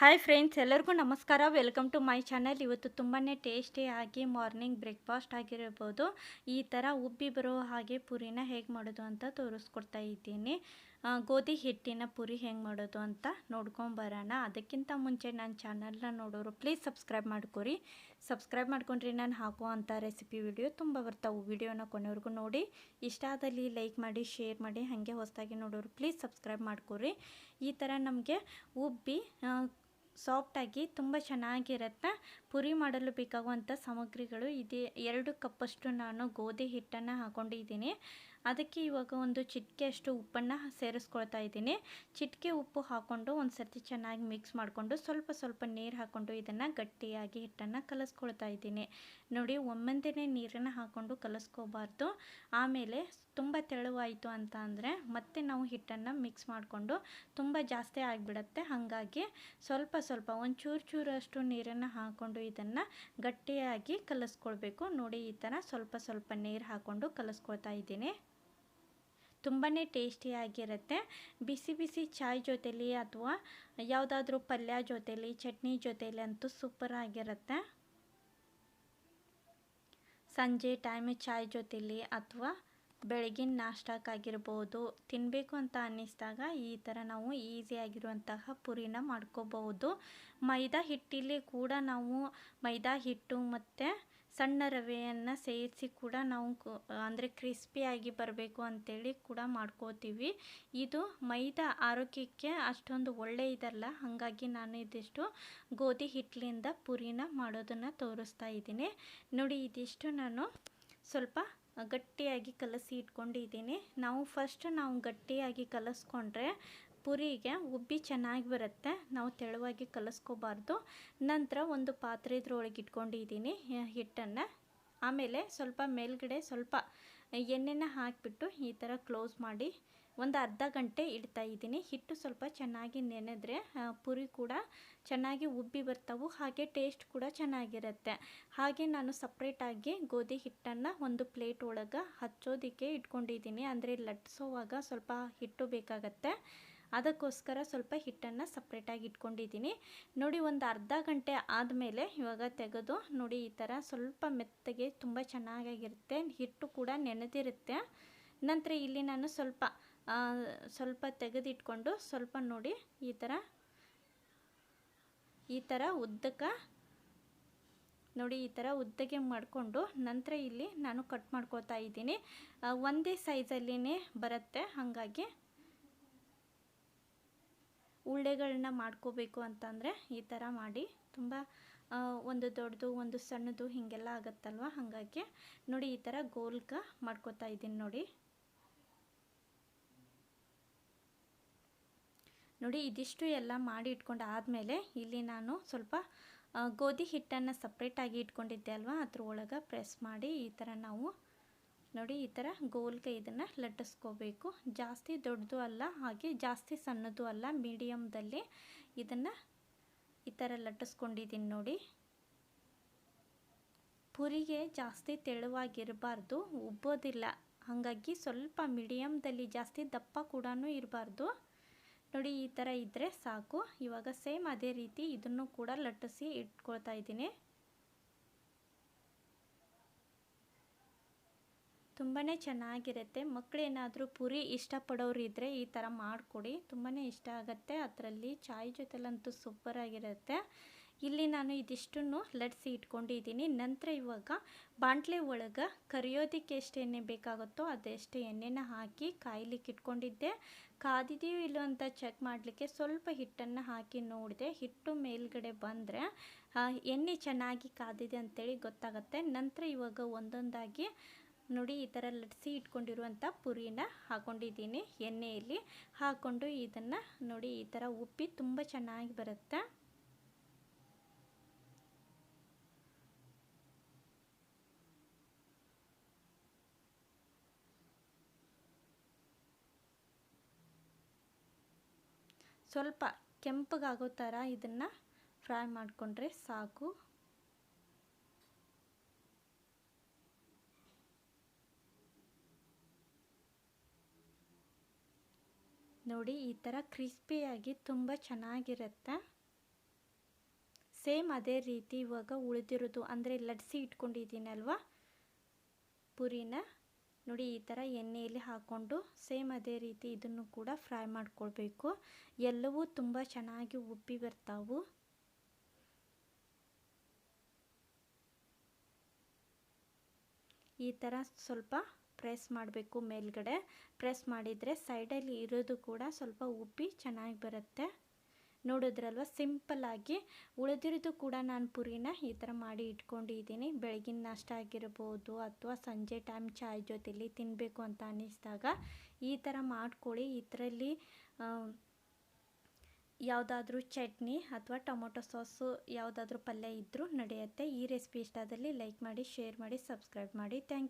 Hi friends ಎಲ್ಲರಿಗೂ ನಮಸ್ಕಾರ. Welcome to my channel ಇವತ್ತು ತುಂಬಾ ಟೇಸ್ಟಿಯಾಗಿ ಮಾರ್ನಿಂಗ್ ಬ್ರೇಕ್ಫಾಸ್ಟ್ ಆಗಿರ್ಬೋದು. ಈ ಥರ ಉಬ್ಬಿ ಬರೋ ಹಾಗೆ ಪುರಿನ ಹೇಗೆ ಮಾಡೋದು ಅಂತ ತೋರಿಸ್ಕೊಡ್ತಾ ಇದ್ದೀನಿ. ಗೋಧಿ ಹಿಟ್ಟಿನ ಪುರಿ ಹೆಂಗೆ ಮಾಡೋದು ಅಂತ ನೋಡ್ಕೊಂಬರೋಣ ಅದಕ್ಕಿಂತ ಮುಂಚೆ ನನ್ನ ಚಾನಲ್ನ ನೋಡೋರು ಪ್ಲೀಸ್ ಸಬ್ಸ್ಕ್ರೈಬ್ ಮಾಡ್ಕೊರಿ. ಸಬ್ಸ್ಕ್ರೈಬ್ ಮಾಡ್ಕೊಂಡ್ರಿ ನಾನು ಹಾಕುವಂಥ ರೆಸಿಪಿ ವಿಡಿಯೋ ತುಂಬ ಬರ್ತಾವೆ. ವಿಡಿಯೋನ ಕೊನೆವರೆಗೂ ನೋಡಿ. ಇಷ್ಟ ಆದಲ್ಲಿ ಲೈಕ್ ಮಾಡಿ ಶೇರ್ ಮಾಡಿ, ಹಾಗೆ ಹೊಸದಾಗಿ ನೋಡೋರು ಪ್ಲೀಸ್ ಸಬ್ಸ್ಕ್ರೈಬ್ ಮಾಡ್ಕೊರಿ. ಈ ಥರ ನಮಗೆ ಉಬ್ಬಿ ಸಾಫ್ಟಾಗಿ ತುಂಬ ಚೆನ್ನಾಗಿರುತ್ತೆ. ಪುರಿ ಮಾಡಲು ಬೇಕಾಗುವಂಥ ಸಾಮಗ್ರಿಗಳು ಇದೆ. ಎರಡು ಕಪ್ಪಷ್ಟು ನಾನು ಗೋಧಿ ಹಿಟ್ಟನ್ನು ಹಾಕೊಂಡಿದ್ದೀನಿ. ಅದಕ್ಕೆ ಇವಾಗ ಒಂದು ಚಿಟಿಕೆಯಷ್ಟು ಉಪ್ಪನ್ನು ಸೇರಿಸ್ಕೊಳ್ತಾ ಇದ್ದೀನಿ. ಚಿಟಿಕೆ ಉಪ್ಪು ಹಾಕ್ಕೊಂಡು ಒಂದು ಸರ್ತಿ ಚೆನ್ನಾಗಿ ಮಿಕ್ಸ್ ಮಾಡಿಕೊಂಡು ಸ್ವಲ್ಪ ಸ್ವಲ್ಪ ನೀರು ಹಾಕ್ಕೊಂಡು ಇದನ್ನು ಗಟ್ಟಿಯಾಗಿ ಹಿಟ್ಟನ್ನು ಕಲಿಸ್ಕೊಳ್ತಾ ಇದ್ದೀನಿ. ನೋಡಿ ಒಮ್ಮೊಂದೇ ನೀರನ್ನು ಹಾಕ್ಕೊಂಡು ಕಲಸ್ಕೋಬಾರ್ದು. ಆಮೇಲೆ ತುಂಬ ತೆಳುವಾಯಿತು ಅಂತ ಅಂದರೆ ಮತ್ತೆ ನಾವು ಹಿಟ್ಟನ್ನು ಮಿಕ್ಸ್ ಮಾಡಿಕೊಂಡು ತುಂಬ ಜಾಸ್ತಿ ಆಗಿಬಿಡತ್ತೆ. ಹಾಗಾಗಿ ಸ್ವಲ್ಪ ಸ್ವಲ್ಪ ಒಂದು ಚೂರು ಚೂರಷ್ಟು ನೀರನ್ನು ಹಾಕ್ಕೊಂಡು ಇದನ್ನು ಗಟ್ಟಿಯಾಗಿ ಕಲಿಸ್ಕೊಳ್ಬೇಕು. ನೋಡಿ, ಈ ಥರ ಸ್ವಲ್ಪ ಸ್ವಲ್ಪ ನೀರು ಹಾಕ್ಕೊಂಡು ಕಲಿಸ್ಕೊಳ್ತಾ ಇದ್ದೀನಿ. ತುಂಬಾ ಟೇಸ್ಟಿಯಾಗಿರುತ್ತೆ ಬಿಸಿ ಬಿಸಿ ಚಾಯ್ ಜೊತೇಲಿ ಅಥವಾ ಯಾವುದಾದ್ರೂ ಪಲ್ಯ ಜೊತೇಲಿ, ಚಟ್ನಿ ಜೊತೇಲಿ ಅಂತೂ ಸೂಪರ್ ಆಗಿರುತ್ತೆ. ಸಂಜೆ ಟೈಮ್ ಚಾಯ್ ಜೊತೇಲಿ ಅಥವಾ ಬೆಳಗಿನ ನಾಷ್ಟಕ್ಕಾಗಿರ್ಬೋದು ತಿನ್ನಬೇಕು ಅಂತ ಅನ್ನಿಸಿದಾಗ ಈ ಥರ ನಾವು ಈಸಿಯಾಗಿರುವಂತಹ ಪುರಿನ ಮಾಡ್ಕೋಬಹುದು. ಮೈದಾ ಹಿಟ್ಟಿಲಿ ಕೂಡ ನಾವು ಮೈದಾ ಹಿಟ್ಟು ಮತ್ತು ಸಣ್ಣ ರವೆಯನ್ನು ಸೇರಿಸಿ ಕೂಡ ನಾವು ಅಂದರೆ ಕ್ರಿಸ್ಪಿಯಾಗಿ ಬರಬೇಕು ಅಂತೇಳಿ ಕೂಡ ಮಾಡ್ಕೋತೀವಿ. ಇದು ಮೈದಾ ಆರೋಗ್ಯಕ್ಕೆ ಅಷ್ಟೊಂದು ಒಳ್ಳೆ ಇದಲ್ಲ. ಹಾಗಾಗಿ ನಾನು ಇದಿಷ್ಟು ಗೋಧಿ ಹಿಟ್ಟಲಿಂದ ಪುರಿನ ಮಾಡೋದನ್ನು ತೋರಿಸ್ತಾ ಇದ್ದೀನಿ. ನೋಡಿ, ಇದಿಷ್ಟು ನಾನು ಸ್ವಲ್ಪ ಗಟ್ಟಿಯಾಗಿ ಕಲಸಿ ಇಟ್ಕೊಂಡಿದ್ದೀನಿ. ನಾವು ಫಸ್ಟ್ ನಾವು ಗಟ್ಟಿಯಾಗಿ ಕಲಸ್ಕೊಂಡ್ರೆ ಪುರಿಗೆ ಉಬ್ಬಿ ಚೆನ್ನಾಗಿ ಬರುತ್ತೆ. ನಾವು ತೆಳುವಾಗಿ ಕಲಿಸ್ಕೋಬಾರ್ದು. ನಂತರ ಒಂದು ಪಾತ್ರೆ ಇದ್ರೊಳಗೆ ಇಟ್ಕೊಂಡಿದ್ದೀನಿ ಹಿಟ್ಟನ್ನು. ಆಮೇಲೆ ಸ್ವಲ್ಪ ಮೇಲ್ಗಡೆ ಸ್ವಲ್ಪ ಎಣ್ಣೆನ ಹಾಕಿಬಿಟ್ಟು ಈ ಥರ ಕ್ಲೋಸ್ ಮಾಡಿ ಒಂದು ಅರ್ಧ ಗಂಟೆ ಇಡ್ತಾ ಇದ್ದೀನಿ. ಹಿಟ್ಟು ಸ್ವಲ್ಪ ಚೆನ್ನಾಗಿ ನೆನೆದ್ರೆ ಪುರಿ ಕೂಡ ಚೆನ್ನಾಗಿ ಉಬ್ಬಿ ಬರ್ತಾವು. ಹಾಗೆ ಟೇಸ್ಟ್ ಕೂಡ ಚೆನ್ನಾಗಿರುತ್ತೆ. ಹಾಗೆ ನಾನು ಸಪ್ರೇಟಾಗಿ ಗೋಧಿ ಹಿಟ್ಟನ್ನು ಒಂದು ಪ್ಲೇಟ್ ಒಳಗೆ ಹಚ್ಚೋದಕ್ಕೆ ಇಟ್ಕೊಂಡಿದ್ದೀನಿ. ಅಂದರೆ ಲಟ್ಸೋವಾಗ ಸ್ವಲ್ಪ ಹಿಟ್ಟು ಬೇಕಾಗತ್ತೆ. ಅದಕ್ಕೋಸ್ಕರ ಸ್ವಲ್ಪ ಹಿಟ್ಟನ್ನು ಸಪ್ರೇಟಾಗಿ ಇಟ್ಕೊಂಡಿದ್ದೀನಿ. ನೋಡಿ, ಒಂದು ಅರ್ಧ ಗಂಟೆ ಆದಮೇಲೆ ಇವಾಗ ತೆಗೆದು ನೋಡಿ, ಈ ಥರ ಸ್ವಲ್ಪ ಮೆತ್ತಗೆ ತುಂಬ ಚೆನ್ನಾಗಿರುತ್ತೆ ಹಿಟ್ಟು ಕೂಡ ನೆನೆದಿರುತ್ತೆ. ನಂತರ ಇಲ್ಲಿ ನಾನು ಸ್ವಲ್ಪ ಸ್ವಲ್ಪ ತೆಗೆದಿಟ್ಕೊಂಡು ಸ್ವಲ್ಪ ನೋಡಿ, ಈ ಥರ ಈ ಥರ ಉದ್ದಕ್ಕೆ ನೋಡಿ, ಈ ಥರ ಉದ್ದಗೆ ಮಾಡಿಕೊಂಡು ನಂತರ ಇಲ್ಲಿ ನಾನು ಕಟ್ ಮಾಡ್ಕೋತಾ ಇದ್ದೀನಿ. ಒಂದೇ ಸೈಜಲ್ಲಿನೇ ಬರುತ್ತೆ. ಹಾಗಾಗಿ ಉಳ್ಳೆಗಳನ್ನ ಮಾಡ್ಕೋಬೇಕು ಅಂತಂದರೆ ಈ ಥರ ಮಾಡಿ. ತುಂಬ ಒಂದು ದೊಡ್ಡದು, ಒಂದು ಸಣ್ಣದು ಹೀಗೆಲ್ಲ ಆಗುತ್ತಲ್ವ? ಹಾಗಾಗಿ ನೋಡಿ ಈ ಥರ ಗೋಲ್ಕ ಮಾಡ್ಕೋತಾ ಇದ್ದೀನಿ ನೋಡಿ. ನೋಡಿ ಇದಿಷ್ಟು ಎಲ್ಲ ಮಾಡಿ ಇಟ್ಕೊಂಡು ಆದಮೇಲೆ ಇಲ್ಲಿ ನಾನು ಸ್ವಲ್ಪ ಗೋಧಿ ಹಿಟ್ಟನ್ನು ಸಪ್ರೇಟಾಗಿ ಇಟ್ಕೊಂಡಿದ್ದೆ ಅಲ್ವಾ? ಅದ್ರ ಒಳಗೆ ಪ್ರೆಸ್ ಮಾಡಿ ಈ ಥರ ನಾವು ನೋಡಿ, ಈ ಥರ ಗೋಲ್ಗೆ ಇದನ್ನು ಲಟ್ಟಿಸ್ಕೋಬೇಕು. ಜಾಸ್ತಿ ದೊಡ್ಡದು ಅಲ್ಲ, ಹಾಗೆ ಜಾಸ್ತಿ ಸಣ್ಣದು ಅಲ್ಲ ಮೀಡಿಯಮ್ದಲ್ಲಿ ಇದನ್ನು ಈ ಥರ ಲಟ್ಟಿಸ್ಕೊಂಡಿದ್ದೀನಿ ನೋಡಿ. ಪುರಿಗೆ ಜಾಸ್ತಿ ತೆಳುವಾಗಿರಬಾರ್ದು, ಉಬ್ಬೋದಿಲ್ಲ. ಹಾಗಾಗಿ ಸ್ವಲ್ಪ ಮೀಡಿಯಮ್ದಲ್ಲಿ ಜಾಸ್ತಿ ದಪ್ಪ ಕೂಡ ಇರಬಾರ್ದು. ನೋಡಿ, ಈ ಥರ ಇದ್ದರೆ ಸಾಕು. ಇವಾಗ ಸೇಮ್ ಅದೇ ರೀತಿ ಇದನ್ನು ಕೂಡ ಲಟ್ಟಿಸಿ ಇಟ್ಕೊಳ್ತಾ ಇದ್ದೀನಿ. ತುಂಬಾ ಚೆನ್ನಾಗಿರುತ್ತೆ. ಮಕ್ಕಳೇನಾದರೂ ಪುರಿ ಇಷ್ಟಪಡೋರು ಇದ್ದರೆ ಈ ಥರ ಮಾಡಿಕೊಡಿ. ತುಂಬಾ ಇಷ್ಟ ಆಗುತ್ತೆ. ಅದರಲ್ಲಿ ಚಾಯ್ ಜೊತೆಲಂತೂ ಸೂಪರಾಗಿರುತ್ತೆ. ಇಲ್ಲಿ ನಾನು ಇದಿಷ್ಟನ್ನು ಲಟ್ಸಿ ಇಟ್ಕೊಂಡಿದ್ದೀನಿ. ನಂತರ ಇವಾಗ ಬಾಂಟ್ಲೆ ಒಳಗೆ ಕರಿಯೋದಕ್ಕೆ ಎಷ್ಟು ಎಣ್ಣೆ ಬೇಕಾಗುತ್ತೋ ಅದೆಷ್ಟು ಎಣ್ಣೆನ ಹಾಕಿ ಕಾಯ್ಲಿಕ್ಕೆ ಇಟ್ಕೊಂಡಿದ್ದೆ. ಕಾದಿದೆಯೋ ಇಲ್ಲೋ ಅಂತ ಚೆಕ್ ಮಾಡಲಿಕ್ಕೆ ಸ್ವಲ್ಪ ಹಿಟ್ಟನ್ನು ಹಾಕಿ ನೋಡಿದೆ. ಹಿಟ್ಟು ಮೇಲ್ಗಡೆ ಬಂದರೆ ಎಣ್ಣೆ ಚೆನ್ನಾಗಿ ಕಾದಿದೆ ಅಂತೇಳಿ ಗೊತ್ತಾಗುತ್ತೆ. ನಂತರ ಇವಾಗ ಒಂದೊಂದಾಗಿ ನೋಡಿ, ಈ ಥರ ಲಟ್ಸಿ ಇಟ್ಕೊಂಡಿರುವಂಥ ಪುರಿನ ಹಾಕೊಂಡಿದ್ದೀನಿ ಎಣ್ಣೆಯಲ್ಲಿ. ಹಾಕ್ಕೊಂಡು ಇದನ್ನು ನೋಡಿ, ಈ ಥರ ಉಪ್ಪಿ ತುಂಬ ಚೆನ್ನಾಗಿ ಬರುತ್ತೆ. ಸ್ವಲ್ಪ ಕೆಂಪಗಾಗೋ ಥರ ಇದನ್ನು ಫ್ರೈ ಮಾಡಿಕೊಂಡ್ರೆ ಸಾಕು. ನೋಡಿ, ಈ ಥರ ಕ್ರಿಸ್ಪಿಯಾಗಿ ತುಂಬ ಚೆನ್ನಾಗಿರುತ್ತೆ. ಸೇಮ್ ಅದೇ ರೀತಿ ಇವಾಗ ಉಳಿದಿರೋದು, ಅಂದರೆ ಲಟ್ಸಿ ಇಟ್ಕೊಂಡಿದ್ದೀನಲ್ವ? ಪುರಿನ. ನೋಡಿ, ಈ ಥರ ಎಣ್ಣೆಯಲ್ಲಿ ಹಾಕ್ಕೊಂಡು ಸೇಮ್ ಅದೇ ರೀತಿ ಇದನ್ನು ಕೂಡ ಫ್ರೈ ಮಾಡ್ಕೊಳ್ಬೇಕು. ಎಲ್ಲವೂ ತುಂಬ ಚೆನ್ನಾಗಿ ಉಬ್ಬಿ ಬರ್ತಾವು. ಈ ಥರ ಸ್ವಲ್ಪ ಪ್ರೆಸ್ ಮಾಡಬೇಕು ಮೇಲ್ಗಡೆ. ಪ್ರೆಸ್ ಮಾಡಿದರೆ ಸೈಡಲ್ಲಿ ಇರೋದು ಕೂಡ ಸ್ವಲ್ಪ ಉಬ್ಬಿ ಚೆನ್ನಾಗಿ ಬರುತ್ತೆ. ನೋಡಿದ್ರಲ್ವ? ಸಿಂಪಲ್ಲಾಗಿ ಉಳಿದಿರೋದು ಕೂಡ ನಾನು ಪುರಿನ ಈ ಥರ ಮಾಡಿ ಇಟ್ಕೊಂಡಿದ್ದೀನಿ. ಬೆಳಗಿನ ನಾಷ್ಟ ಆಗಿರ್ಬೋದು ಅಥವಾ ಸಂಜೆ ಟೈಮ್ ಚಾಯ್ ಜೊತೆಲಿ ತಿನ್ನಬೇಕು ಅಂತ ಅನ್ನಿಸಿದಾಗ ಈ ಥರ ಮಾಡ್ಕೊಳ್ಳಿ. ಇದರಲ್ಲಿ ಯಾವುದಾದ್ರೂ ಚಟ್ನಿ ಅಥವಾ ಟೊಮೊಟೊ ಸಾಸು ಯಾವುದಾದ್ರೂ ಪಲ್ಯ ಇದ್ದರೂ ನಡೆಯುತ್ತೆ. ಈ ರೆಸಿಪಿ ಇಷ್ಟ ಆದಲ್ಲಿ ಲೈಕ್ ಮಾಡಿ, ಶೇರ್ ಮಾಡಿ, ಸಬ್ಸ್ಕ್ರೈಬ್ ಮಾಡಿ. ಥ್ಯಾಂಕ್